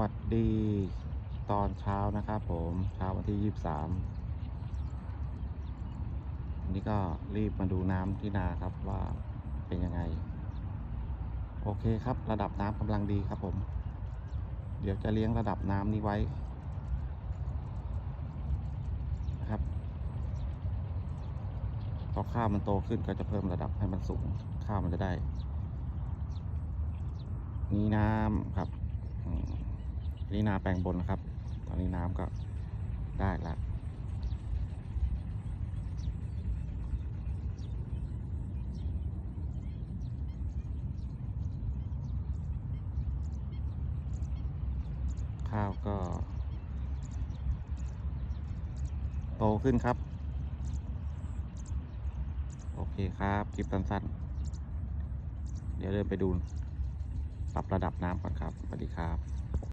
วัสดีตอนเช้านะครับผมเช้าวันที่ยี่สิบสามวันนี้ก็รีบมาดูน้ำที่นาครับว่าเป็นยังไง โอเคครับระดับน้ำกำลังดีครับผม เดี๋ยวจะเลี้ยงระดับน้ำนี้ไว้นะครับพอข้าวมันโตขึ้นก็จะเพิ่มระดับให้มันสูงข้าวมันจะได้ มีน้ำครับ นี่นาแปลงบนนะครับ ตอนนี้น้ำก็ได้แล้วข้าวก็ โตขึ้นครับ โอเคครับคลิปสั้นๆ เดี๋ยวเดินไปดู ปรับระดับน้ำก่อนครับสวัสดีครับ